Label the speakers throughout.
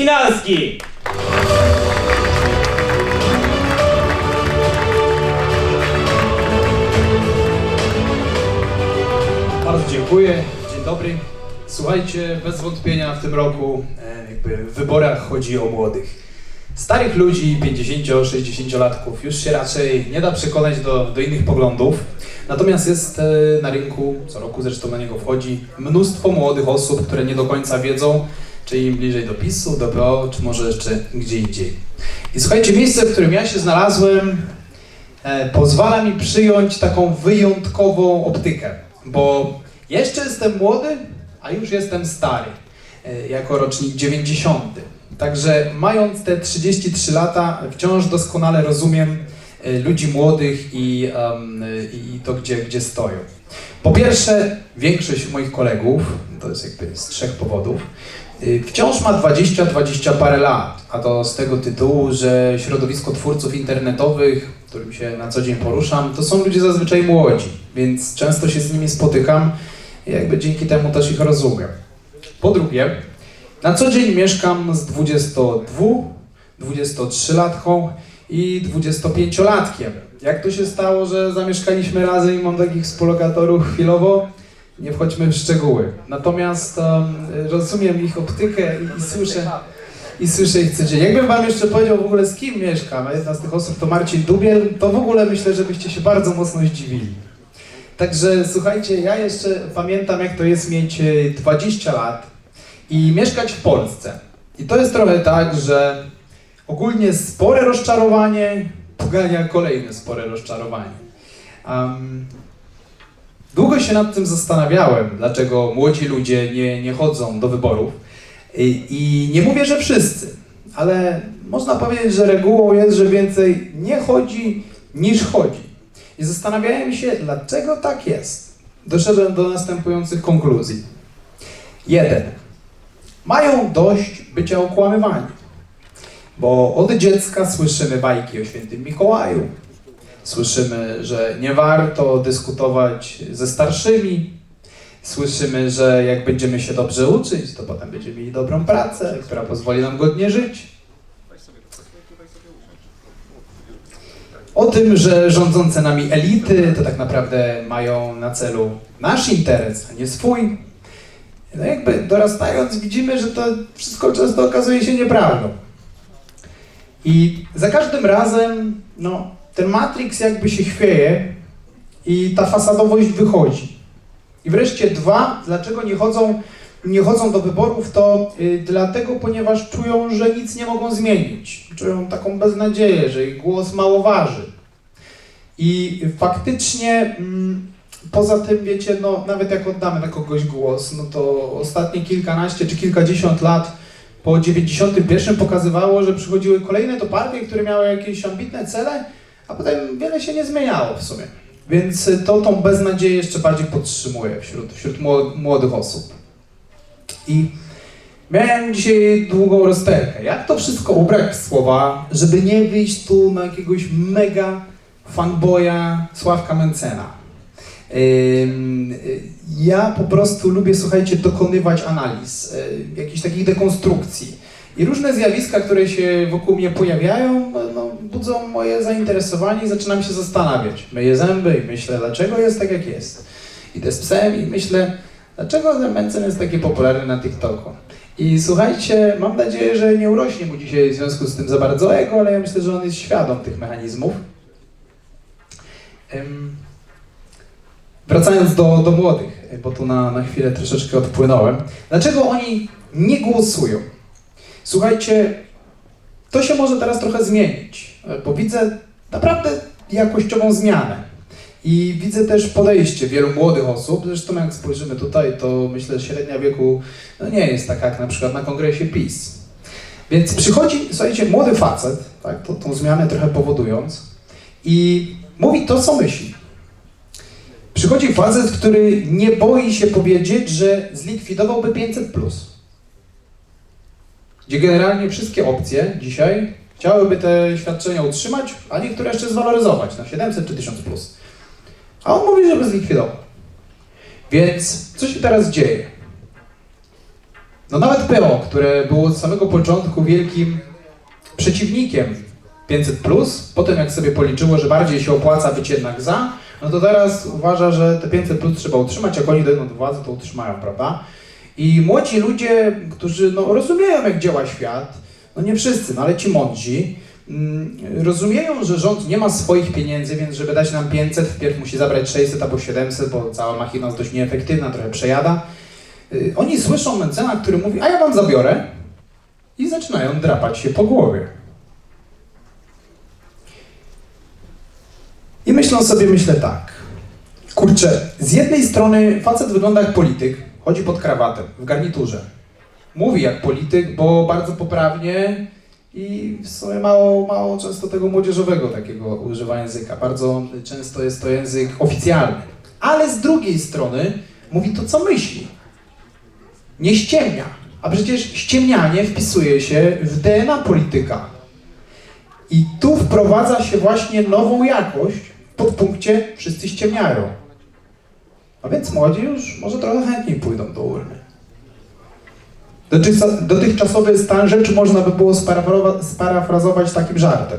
Speaker 1: Swinarski!
Speaker 2: Bardzo dziękuję. Dzień dobry. Słuchajcie, bez wątpienia w tym roku e, jakby w wyborach chodzi o młodych. Starych ludzi, 50-60-latków już się raczej nie da przekonać do, do innych poglądów. Natomiast jest e, na rynku, co roku zresztą na niego wchodzi, mnóstwo młodych osób, które nie do końca wiedzą, czy im bliżej do PiSu, do PO, czy może jeszcze gdzie indziej. I słuchajcie, miejsce, w którym ja się znalazłem, e, pozwala mi przyjąć taką wyjątkową optykę, bo jeszcze jestem młody, a już jestem stary, e, jako rocznik 90. Także mając te 33 lata, wciąż doskonale rozumiem e, ludzi młodych i, em, i to, gdzie, gdzie stoją. Po pierwsze, większość moich kolegów, to jest jakby z trzech powodów, wciąż ma 20-20 parę lat, a to z tego tytułu, że środowisko twórców internetowych, którym się na co dzień poruszam, to są ludzie zazwyczaj młodzi, więc często się z nimi spotykam i jakby dzięki temu też ich rozumiem. Po drugie, na co dzień mieszkam z 22, 23-latką i 25-latkiem. Jak to się stało, że zamieszkaliśmy razem i mam takich współlokatorów chwilowo? Nie wchodźmy w szczegóły. Natomiast um, rozumiem ich optykę i, i słyszę i słyszę ich codziennie. Jakbym wam jeszcze powiedział w ogóle z kim mieszkam, a jedna z tych osób to Marcin Dubiel, to w ogóle myślę, że byście się bardzo mocno zdziwili. Także słuchajcie, ja jeszcze pamiętam jak to jest mieć e, 20 lat i mieszkać w Polsce. I to jest trochę tak, że ogólnie spore rozczarowanie pogania kolejne spore rozczarowanie. Um, długo się nad tym zastanawiałem, dlaczego młodzi ludzie nie, nie chodzą do wyborów. I, I nie mówię, że wszyscy, ale można powiedzieć, że regułą jest, że więcej nie chodzi niż chodzi. I zastanawiałem się, dlaczego tak jest. Doszedłem do następujących konkluzji. Jeden. Mają dość bycia okłamywani. Bo od dziecka słyszymy bajki o świętym Mikołaju. Słyszymy, że nie warto dyskutować ze starszymi. Słyszymy, że jak będziemy się dobrze uczyć, to potem będziemy mieli dobrą pracę, która pozwoli nam godnie żyć. O tym, że rządzące nami elity to tak naprawdę mają na celu nasz interes, a nie swój. No jakby dorastając widzimy, że to wszystko często okazuje się nieprawdą. I za każdym razem, no, ten Matrix jakby się chwieje i ta fasadowość wychodzi. I wreszcie dwa, dlaczego nie chodzą, nie chodzą do wyborów, to y, dlatego, ponieważ czują, że nic nie mogą zmienić. Czują taką beznadzieję, że ich głos mało waży. I faktycznie, mm, poza tym, wiecie, no, nawet jak oddamy na kogoś głos, no to ostatnie kilkanaście czy kilkadziesiąt lat po 91 pokazywało, że przychodziły kolejne to partie, które miały jakieś ambitne cele, a potem wiele się nie zmieniało w sumie. Więc y, to tą beznadzieję jeszcze bardziej podtrzymuje wśród, wśród mło- młodych osób. I miałem dzisiaj długą rozterkę. Jak to wszystko ubrać w słowa, żeby nie wyjść tu na jakiegoś mega fanboya Sławka Mencena. Y, Ja po prostu lubię, słuchajcie, dokonywać analiz, y, jakichś takich dekonstrukcji. I różne zjawiska, które się wokół mnie pojawiają, no, budzą moje zainteresowanie i zaczynam się zastanawiać. Myję zęby i myślę, dlaczego jest tak, jak jest. Idę z psem i myślę, dlaczego ten Mencen jest taki popularny na TikToku. I słuchajcie, mam nadzieję, że nie urośnie mu dzisiaj w związku z tym za bardzo ego, ale ja myślę, że on jest świadom tych mechanizmów. Ym, Wracając do, do młodych, bo tu na, na chwilę troszeczkę odpłynąłem. Dlaczego oni nie głosują? Słuchajcie, to się może teraz trochę zmienić, bo widzę naprawdę jakościową zmianę. I widzę też podejście wielu młodych osób. Zresztą jak spojrzymy tutaj, to myślę, że średnia wieku no nie jest taka jak na przykład na kongresie PiS. Więc przychodzi, słuchajcie, młody facet, tak, to, tą zmianę trochę powodując, i mówi to, co myśli. Przychodzi facet, który nie boi się powiedzieć, że zlikwidowałby 500 Gdzie generalnie wszystkie opcje dzisiaj chciałyby te świadczenia utrzymać, a niektóre jeszcze zwaloryzować na 700 czy 1000 plus. A on mówi, żeby zlikwidował. Więc co się teraz dzieje? No nawet PO, które było od samego początku wielkim przeciwnikiem 500, potem jak sobie policzyło, że bardziej się opłaca być jednak za, no to teraz uważa, że te 500 trzeba utrzymać, jak oni dojdą do władzy, to utrzymają, prawda? I młodzi ludzie, którzy no, rozumieją, jak działa świat, no nie wszyscy, no ale ci mądrzy, mm, rozumieją, że rząd nie ma swoich pieniędzy, więc żeby dać nam 500, wpierw musi zabrać 600 albo 700, bo cała machina jest dość nieefektywna, trochę przejada. Y, Oni słyszą mencena, który mówi, a ja wam zabiorę i zaczynają drapać się po głowie. I myślą sobie, myślę tak. Kurczę, z jednej strony facet wygląda jak polityk, chodzi pod krawatem, w garniturze. Mówi jak polityk, bo bardzo poprawnie i w sumie mało, mało często tego młodzieżowego takiego używa języka. Bardzo często jest to język oficjalny. Ale z drugiej strony mówi to, co myśli. Nie ściemnia. A przecież ściemnianie wpisuje się w DNA polityka. I tu wprowadza się właśnie nową jakość w podpunkcie wszyscy ściemniają. A więc młodzi już może trochę chętniej pójdą do urny. Dotychczas- Dotychczasowy stan rzeczy można by było sparafra- sparafrazować takim żartem.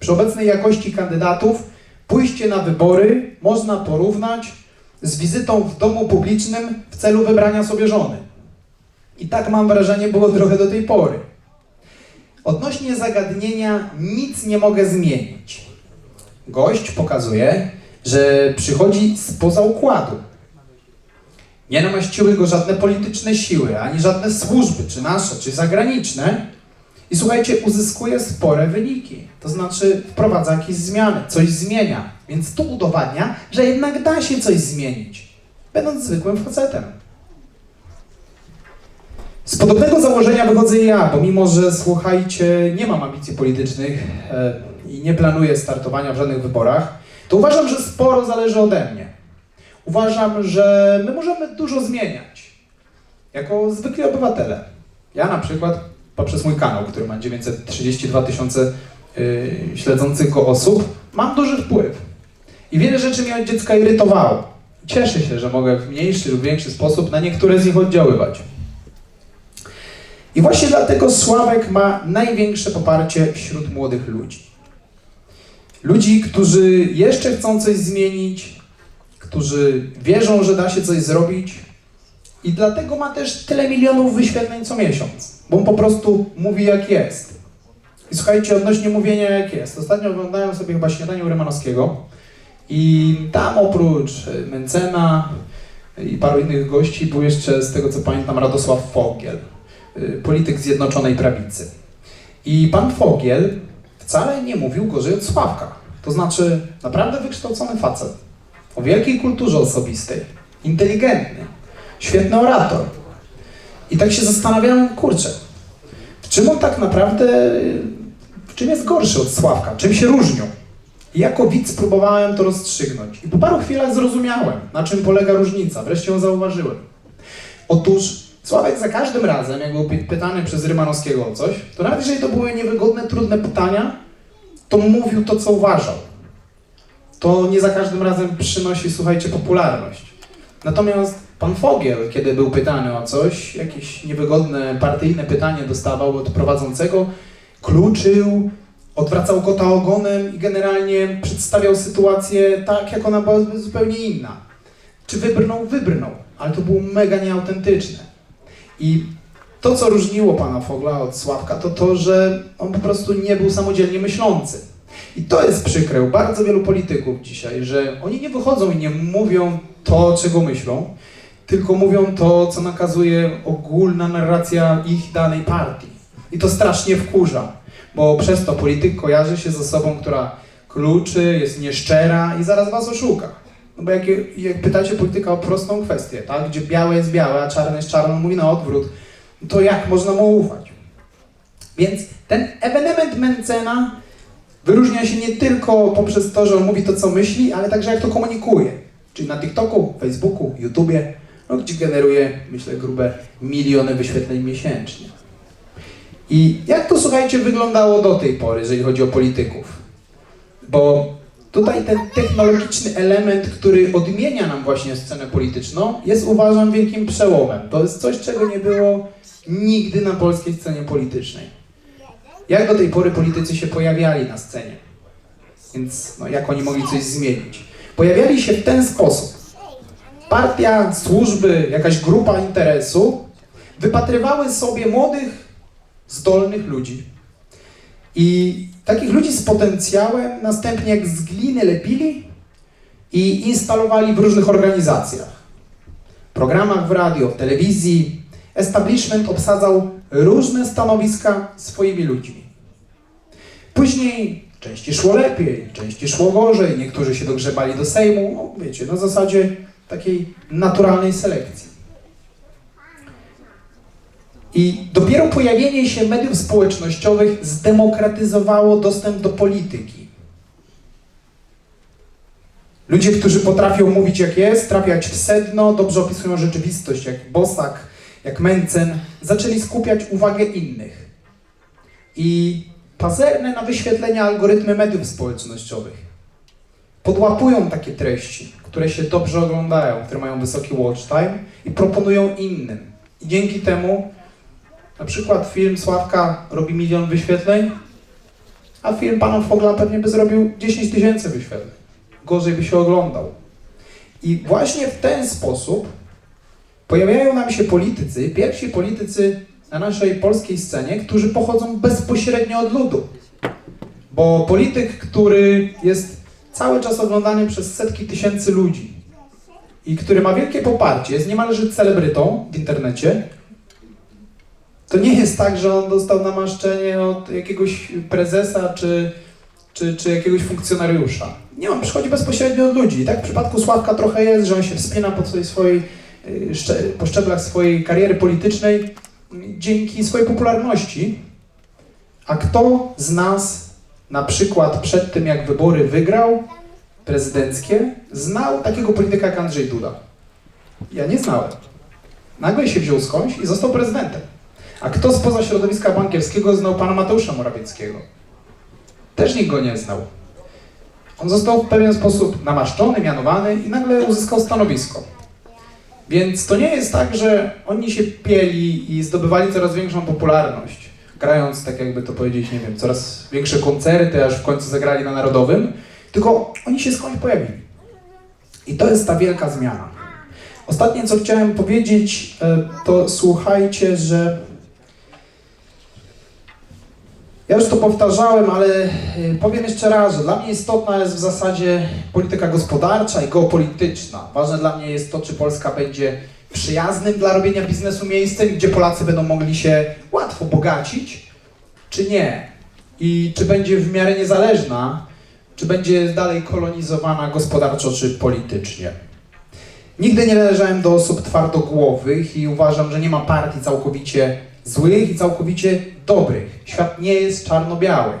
Speaker 2: Przy obecnej jakości kandydatów pójście na wybory można porównać z wizytą w domu publicznym w celu wybrania sobie żony. I tak mam wrażenie było trochę do tej pory. Odnośnie zagadnienia nic nie mogę zmienić. Gość pokazuje, że przychodzi spoza układu. Nie namaściły go żadne polityczne siły, ani żadne służby, czy nasze, czy zagraniczne. I słuchajcie, uzyskuje spore wyniki. To znaczy wprowadza jakieś zmiany, coś zmienia. Więc tu udowadnia, że jednak da się coś zmienić, będąc zwykłym facetem. Z podobnego założenia wychodzę ja, bo mimo, że słuchajcie, nie mam ambicji politycznych e, i nie planuję startowania w żadnych wyborach, to uważam, że sporo zależy ode mnie. Uważam, że my możemy dużo zmieniać jako zwykli obywatele. Ja na przykład poprzez mój kanał, który ma 932 tysiące yy, śledzących go osób, mam duży wpływ. I wiele rzeczy mnie od dziecka irytowało. Cieszę się, że mogę w mniejszy lub większy sposób na niektóre z nich oddziaływać. I właśnie dlatego Sławek ma największe poparcie wśród młodych ludzi. Ludzi, którzy jeszcze chcą coś zmienić, którzy wierzą, że da się coś zrobić i dlatego ma też tyle milionów wyświetleń co miesiąc, bo on po prostu mówi jak jest. I słuchajcie, odnośnie mówienia jak jest. Ostatnio oglądałem sobie chyba śniadanie Rymanowskiego i tam oprócz e, Mencena i paru innych gości był jeszcze, z tego co pamiętam, Radosław Fogiel, y, polityk Zjednoczonej Prawicy. I pan Fogiel wcale nie mówił gorzej od Sławka. To znaczy, naprawdę wykształcony facet, o wielkiej kulturze osobistej, inteligentny, świetny orator. I tak się zastanawiałem, kurczę, w czym on tak naprawdę, w czym jest gorszy od Sławka, czym się różnią? I jako widz próbowałem to rozstrzygnąć. I po paru chwilach zrozumiałem, na czym polega różnica. Wreszcie ją zauważyłem. Otóż Sławek za każdym razem, jak był py- pytany przez Rymanowskiego o coś, to nawet jeżeli to były niewygodne, trudne pytania, to mówił to, co uważał. To nie za każdym razem przynosi, słuchajcie, popularność. Natomiast pan Fogiel, kiedy był pytany o coś, jakieś niewygodne, partyjne pytanie dostawał od prowadzącego, kluczył, odwracał kota ogonem i generalnie przedstawiał sytuację tak, jak ona była zupełnie inna. Czy wybrnął? Wybrnął, ale to było mega nieautentyczne. I to, co różniło pana Fogla od Sławka, to to, że on po prostu nie był samodzielnie myślący. I to jest przykre u bardzo wielu polityków dzisiaj, że oni nie wychodzą i nie mówią to, czego myślą, tylko mówią to, co nakazuje ogólna narracja ich danej partii. I to strasznie wkurza, bo przez to polityk kojarzy się z osobą, która kluczy, jest nieszczera i zaraz was oszuka. No bo jak, jak pytacie polityka o prostą kwestię, tak, gdzie białe jest białe, a czarne jest czarne, mówi na odwrót, to jak można mu ufać? Więc ten ewenement Mencena wyróżnia się nie tylko poprzez to, że on mówi to, co myśli, ale także jak to komunikuje. Czyli na TikToku, Facebooku, YouTubie, no, gdzie generuje, myślę, grube miliony wyświetleń miesięcznie. I jak to, słuchajcie, wyglądało do tej pory, jeżeli chodzi o polityków? Bo Tutaj ten technologiczny element, który odmienia nam właśnie scenę polityczną, jest uważam wielkim przełomem. To jest coś, czego nie było nigdy na polskiej scenie politycznej. Jak do tej pory politycy się pojawiali na scenie? Więc no, jak oni mogli coś zmienić? Pojawiali się w ten sposób. Partia, służby, jakaś grupa interesu wypatrywały sobie młodych, zdolnych ludzi. I takich ludzi z potencjałem następnie jak z gliny lepili i instalowali w różnych organizacjach. Programach w radio, w telewizji. Establishment obsadzał różne stanowiska swoimi ludźmi. Później części szło lepiej, części szło gorzej, niektórzy się dogrzebali do Sejmu, no wiecie, na zasadzie takiej naturalnej selekcji. I dopiero pojawienie się mediów społecznościowych zdemokratyzowało dostęp do polityki. Ludzie, którzy potrafią mówić jak jest, trafiać w sedno, dobrze opisują rzeczywistość, jak Bosak, jak Mencen, zaczęli skupiać uwagę innych. I pazerne na wyświetlenia algorytmy mediów społecznościowych podłapują takie treści, które się dobrze oglądają, które mają wysoki watch time i proponują innym. I dzięki temu na przykład film Sławka robi milion wyświetleń, a film Panów Fogla pewnie by zrobił 10 tysięcy wyświetleń. Gorzej by się oglądał. I właśnie w ten sposób pojawiają nam się politycy, pierwsi politycy na naszej polskiej scenie, którzy pochodzą bezpośrednio od ludu. Bo polityk, który jest cały czas oglądany przez setki tysięcy ludzi i który ma wielkie poparcie, jest niemalże celebrytą w internecie, to nie jest tak, że on dostał namaszczenie od jakiegoś prezesa czy, czy, czy jakiegoś funkcjonariusza. Nie, on przychodzi bezpośrednio od ludzi. I tak w przypadku Sławka trochę jest, że on się wspina po, swojej, swojej, po szczeblach swojej kariery politycznej y, dzięki swojej popularności. A kto z nas na przykład przed tym, jak wybory wygrał prezydenckie, znał takiego polityka jak Andrzej Duda? Ja nie znałem. Nagle się wziął skądś i został prezydentem. A kto spoza środowiska bankierskiego znał pana Mateusza Morawieckiego? Też nikt go nie znał. On został w pewien sposób namaszczony, mianowany i nagle uzyskał stanowisko. Więc to nie jest tak, że oni się pieli i zdobywali coraz większą popularność, grając, tak jakby to powiedzieć, nie wiem, coraz większe koncerty, aż w końcu zagrali na Narodowym, tylko oni się skądś pojawili. I to jest ta wielka zmiana. Ostatnie, co chciałem powiedzieć, e, to słuchajcie, że ja już to powtarzałem, ale y, powiem jeszcze raz, że dla mnie istotna jest w zasadzie polityka gospodarcza i geopolityczna. Ważne dla mnie jest to, czy Polska będzie przyjaznym dla robienia biznesu miejscem, gdzie Polacy będą mogli się łatwo bogacić, czy nie. I czy będzie w miarę niezależna, czy będzie dalej kolonizowana gospodarczo czy politycznie. Nigdy nie należałem do osób twardogłowych i uważam, że nie ma partii całkowicie złych i całkowicie dobrych. Świat nie jest czarno-biały.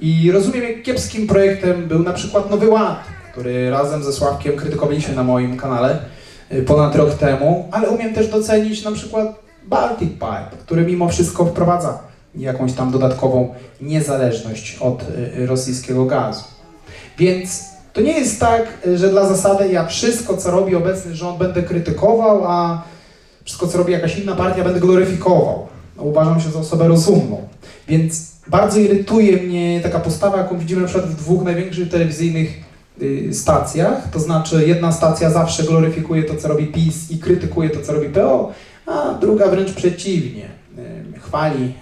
Speaker 2: I rozumiem, jak kiepskim projektem był na przykład Nowy Ład, który razem ze Sławkiem krytykowaliśmy na moim kanale y, ponad rok temu, ale umiem też docenić na przykład Baltic Pipe, który mimo wszystko wprowadza jakąś tam dodatkową niezależność od y, rosyjskiego gazu. Więc to nie jest tak, y, że dla zasady ja wszystko, co robi obecny rząd, będę krytykował, a wszystko, co robi jakaś inna partia, będę gloryfikował. No, uważam się za osobę rozumną. Więc bardzo irytuje mnie taka postawa, jaką widzimy na przykład w dwóch największych telewizyjnych y, stacjach. To znaczy, jedna stacja zawsze gloryfikuje to, co robi PiS i krytykuje to, co robi PO, a druga wręcz przeciwnie. Y, chwali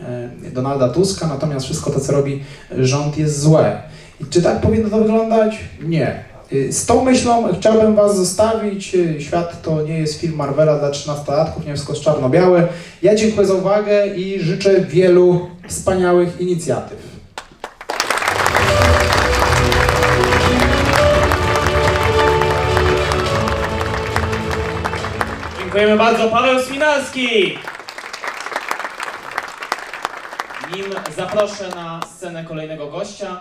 Speaker 2: y, Donalda Tuska, natomiast wszystko to, co robi rząd, jest złe. I czy tak powinno to wyglądać? Nie. Y, Z tą myślą chciałbym Was zostawić. Y, Świat to nie jest film Marvela dla 13-latków, nie wszystko jest czarno-białe. Ja dziękuję za uwagę i życzę wielu wspaniałych inicjatyw.
Speaker 1: Dziękujemy bardzo, Paweł Swinalski! Nim zaproszę na scenę kolejnego gościa,